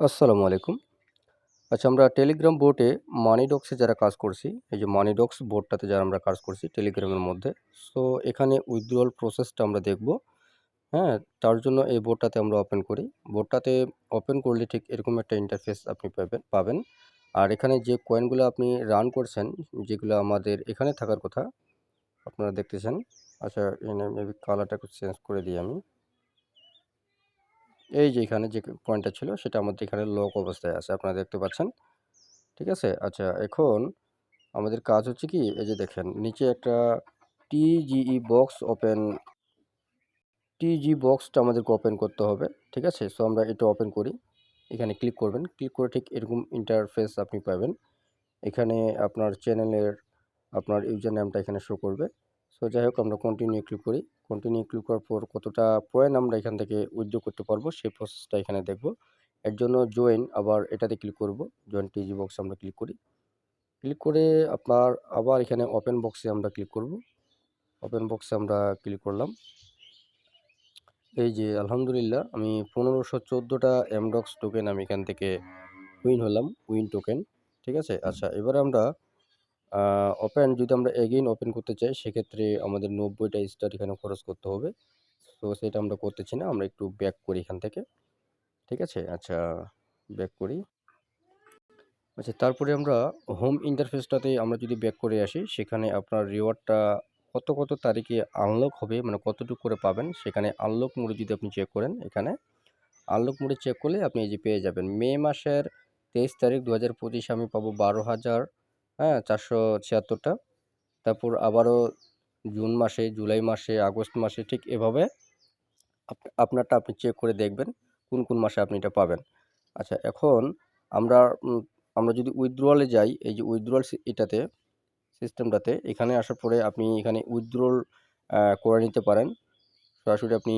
আসসালামু আলাইকুম। আচ্ছা আমরা টেলিগ্রাম বোটে মানি ডক্সে যারা কাজ করছি, এই যে মানি ডক্স বোর্ডটাতে যারা আমরা কাজ করছি টেলিগ্রামের মধ্যে সো এখানে উইথড্রল প্রসেসটা আমরা দেখব। হ্যাঁ তার জন্য এই বোর্ডটাতে আমরা ওপেন করি। বোর্ডটাতে ওপেন করলে ঠিক এরকম একটা ইন্টারফেস আপনি পাবেন পাবেন। আর এখানে যে কয়েনগুলো আপনি রান করছেন, যেগুলো আমাদের এখানে থাকার কথা, আপনারা দেখতেছেন। আচ্ছা এখানে মেবি কালারটা একটু চেঞ্জ করে দিই আমি। এই যে এখানে যে পয়েন্টটা ছিল, সেটা আমাদের এখানে লক অবস্থায় আছে। আপনারা দেখতে পাচ্ছেন। ঠিক আছে? আচ্ছা এখন আমাদের কাজ হচ্ছে কি? এই যে দেখেন, নিচে একটা টিজিই বক্স ওপেন টিজি বক্সটা আমাদেরকে ওপেন করতে হবে। ঠিক আছে? সো আমরা এটা ওপেন করি। এখানে ক্লিক করবেন। ক্লিক করে ঠিক এরকম ইন্টারফেস আপনি পাবেন। এখানে আপনার চ্যানেলের আপনার ইউজার নামটা এখানে শো করবে। সো যাই হোক আমরা কন্টিনিউ ক্লিক করি। কন্টিনিউ ক্লিক করার পর কতটা পয়েন্ট আমরা এখান থেকে উইথড্র করতে পারব, সেই প্রসেসটা এখানে দেখব। এর জন্য জয়েন আবার এটাতে ক্লিক করব। জয়েন টিজি বক্স আমরা ক্লিক করি। ক্লিক করে আপনার আবার এখানে ওপেন বক্সে আমরা ক্লিক করব। ওপেন বক্সে আমরা ক্লিক করলাম। এই যে, আলহামদুলিল্লাহ, আমি পনেরোশো চোদ্দোটা এমডক্স টোকেন আমি এখান থেকে উইন হলাম উইন টোকেন ঠিক আছে? আচ্ছা এবারে আমরা ওপেন যদি আমরা এগেইন ওপেন করতে চাই, সেক্ষেত্রে আমাদের নব্বইটা স্টার এখানে খরচ করতে হবে। তো সেটা আমরা করতেছি না, আমরা একটু ব্যাক করি এখান থেকে। ঠিক আছে? আচ্ছা ব্যাক করি। আচ্ছা তারপরে আমরা হোম ইন্টারফেসটাতে আমরা যদি ব্যাক করে আসি, সেখানে আপনার রিওয়ার্ডটা কত কত তারিখে আনলক হবে মানে কতটুকু করে পাবেন, সেখানে আনলক মোডে যদি আপনি চেক করেন এখানে। আনলক মোডে চেক করলে আপনি এই যে পেয়ে যাবেন। মে মাসের তেইশ তারিখ দু হাজার পঁচিশে আমি পাবো বারো হাজার হ্যাঁ চারশো ছিয়াত্তরটা তারপর আবারও জুন মাসে, জুলাই মাসে, আগস্ট মাসে ঠিক এভাবে আপনারটা আপনি চেক করে দেখবেন, কোন কোন মাসে আপনি এটা পাবেন। আচ্ছা এখন আমরা আমরা যদি উইথড্রলে যাই, এই যে উইথড্রল এটাতে সিস্টেমটাতে এখানে আসার পরে আপনি এখানে উইথড্রল করে নিতে পারেন। সরাসরি আপনি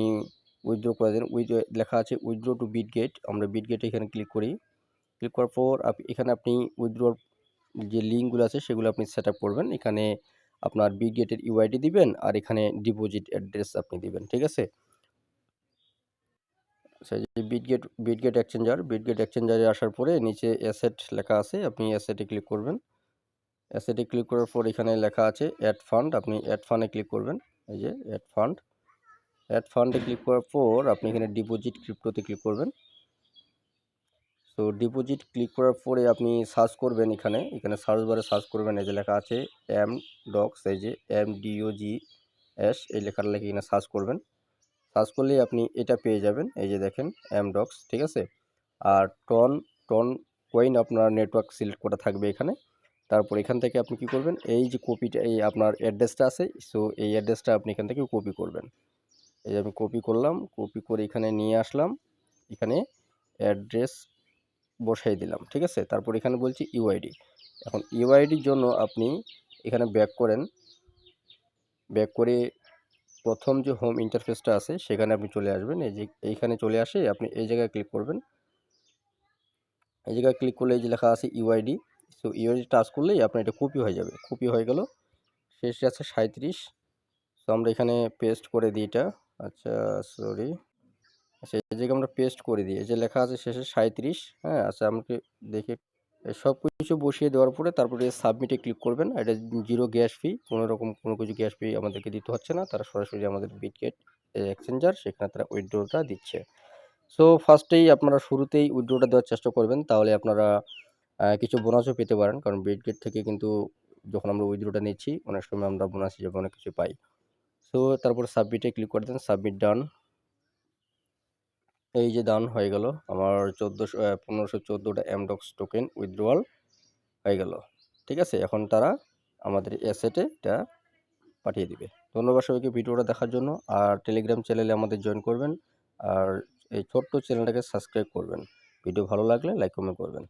উইথড্র করে দেন উইথ লেখা আছে উইথড্র টু বিট গেট আমরা বিট গেটে এখানে ক্লিক করি। ক্লিক করার পর এখানে আপনি উইথড্রর যে লিঙ্কগুলো আছে সেগুলো আপনি সেট করবেন। এখানে আপনার বিট গেটের ইউআইডি দিবেন আর এখানে ডিপোজিট অ্যাড্রেস আপনি দিবেন, ঠিক আছে? আচ্ছা যে বিটগেট বিটগেট এক্সচেঞ্জার বিটগেট এক্সচেঞ্জারে আসার পরে নিচে অ্যাসেট লেখা আছে, আপনি অ্যাসেটে ক্লিক করবেন। অ্যাসেটে ক্লিক করার পর এখানে লেখা আছে অ্যাড ফান্ড আপনি অ্যাড ফান্ডে ক্লিক করবেন। এই যে অ্যাড ফান্ড অ্যাড ফান্ডে ক্লিক করার পর আপনি এখানে ডিপোজিট ক্রিপ্টোতে ক্লিক করবেন। সো ডিপোজিট ক্লিক করার পরে আপনি সার্চ করবেন এখানে। এখানে সার্চ বারে সার্চ করবেন, এই যে লেখা আছে এম ডক্স এই যে এম ডিওজি এস এই লেখার লেখে এখানে সার্চ করবেন। সার্চ করলেই আপনি এটা পেয়ে যাবেন, এই যে দেখেন অ্যামডক্স ঠিক আছে? আর টন টন কয়েন আপনার নেটওয়ার্ক সিলেক্ট করা থাকবে এখানে। তারপর এখান থেকে আপনি কি করবেন, এই যে কপিটা এই আপনার অ্যাড্রেসটা আছে সো এই অ্যাড্রেসটা আপনি এখান থেকে কপি করবেন। এই যে আমি কপি করলাম কপি করে এখানে নিয়ে আসলাম। এখানে অ্যাড্রেস বসাই দিলাম, ঠিক আছে? তারপর এখানে বলছি ইউআইডি এখন ইউআইডির জন্য আপনি এখানে ব্যাক করেন। ব্যাক করে প্রথম যে হোম ইন্টারফেসটা আছে, সেখানে আপনি চলে আসবেন। এই যে এইখানে চলে আসে, আপনি এই জায়গায় ক্লিক করবেন। এই জায়গায় ক্লিক করলে এই যে লেখা আছে ইউআইডি সো ইউআইডি টাচ করলেই আপনার এটা কপি হয়ে যাবে। কপি হয়ে গেল। শেষে আছে সাঁত্রিশ সো আমরা এখানে পেস্ট করে দিই এটা। আচ্ছা সরি আচ্ছা এই জায়গায় আমরা পেস্ট করে দিই, এই যে লেখা আছে শেষে সাঁত্রিশ হ্যাঁ? আচ্ছা আমাকে দেখে সব কিছু বসিয়ে দেওয়ার পরে তারপরে সাবমিটে ক্লিক করবেন। এটা জিরো গ্যাস ফি কোনো রকম, কোনো কিছু গ্যাস ফি আমাদেরকে দিতে হচ্ছে না। তারা সরাসরি আমাদের বিটগেট এক্সচেঞ্জার সেখানে তারা উইথড্রোটা দিচ্ছে। সো ফার্স্টেই আপনারা শুরুতেই উইড্রোটা দেওয়ার চেষ্টা করবেন, তাহলে আপনারা কিছু বোনাসও পেতে পারেন। কারণ বিটগেট থেকে কিন্তু যখন আমরা উইথড্রোটা নিচ্ছি, অনেক সময় আমরা বোনাস হিসেবে অনেক কিছু পাই। সো তারপর সাবমিটে ক্লিক করে দেন সাবমিট ডান এই যে দান হয়ে গেল। আমার চোদ্দোশো পনেরোশো চোদ্দোটা এমডক্স টোকেন উইথড্রোয়াল হয়ে গেল। ঠিক আছে? এখন তারা আমাদের অ্যাসেটে এটা পাঠিয়ে দিবে। ধন্যবাদ সবাইকে ভিডিওটা দেখার জন্য। আর টেলিগ্রাম চ্যানেলে আমাদের জয়েন করবেন। আর এই ছোট্ট চ্যানেলটাকে সাবস্ক্রাইব করবেন। ভিডিও ভালো লাগলে লাইক কমেন্ট করবেন।